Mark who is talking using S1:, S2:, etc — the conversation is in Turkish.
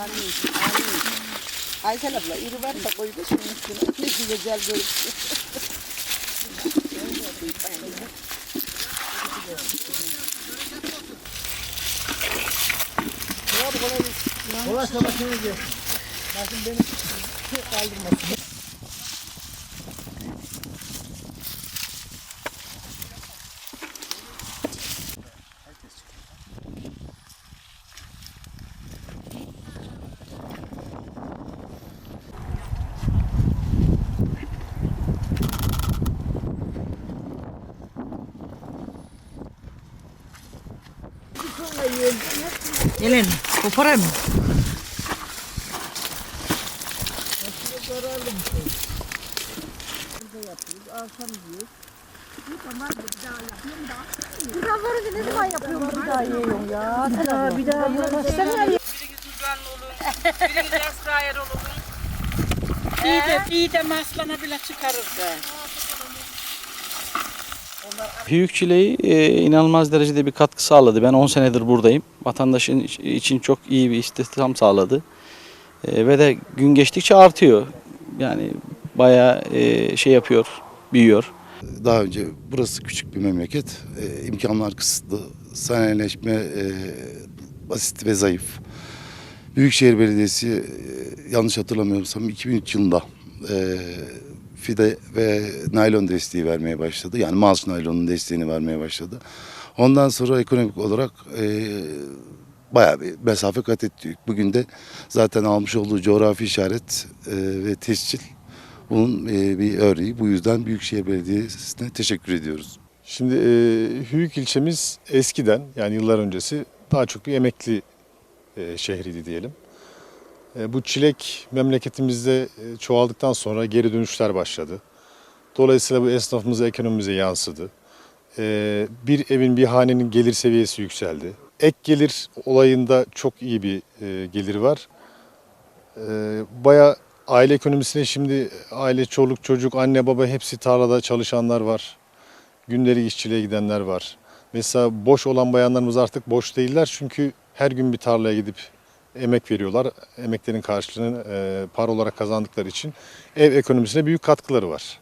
S1: Amin. Amin. Aysel abla iri var da koy da şunun üstüne. Ne güzel görünsün.
S2: Dolaşma başına gel. Bakın beni kaldırmasın.
S3: Gelin koparayım mı?
S1: İyi de, iyi de maslana bile çıkarırdı.
S4: Hüyük çileği e, inanılmaz derecede bir katkı sağladı. Ben 10 senedir buradayım. Vatandaşın iç- için çok iyi bir istihdam sağladı. E, ve de gün geçtikçe artıyor. Yani bayağı e, şey yapıyor, büyüyor.
S5: Daha önce burası küçük bir memleket. E, imkanlar kısıtlı. Sanayileşme e, basit ve zayıf. Büyükşehir Belediyesi e, yanlış hatırlamıyorsam 2003 yılında e, fide ve naylon desteği vermeye başladı. Yani malç naylonun desteğini vermeye başladı. Ondan sonra ekonomik olarak e, bayağı bir mesafe kat ettik. Bugün de zaten almış olduğu coğrafi işaret e, ve tescil bunun e, bir örneği. Bu yüzden Büyükşehir Belediyesi'ne teşekkür ediyoruz.
S6: Şimdi e, Hüyük ilçemiz eskiden yani yıllar öncesi daha çok bir emekli e, şehriydi diyelim. E, bu çilek memleketimizde e, çoğaldıktan sonra geri dönüşler başladı. Dolayısıyla bu esnafımıza, ekonomimize yansıdı. E, bir evin, bir hanenin gelir seviyesi yükseldi. Ek gelir olayında çok iyi bir gelir var. Baya aile ekonomisine şimdi aile, çoluk, çocuk, anne, baba hepsi tarlada çalışanlar var günleri işçiliğe gidenler var. Mesela boş olan bayanlarımız artık boş değiller çünkü her gün bir tarlaya gidip emek veriyorlar. Emeklerin karşılığını e, para olarak kazandıkları için ev ekonomisine büyük katkıları var.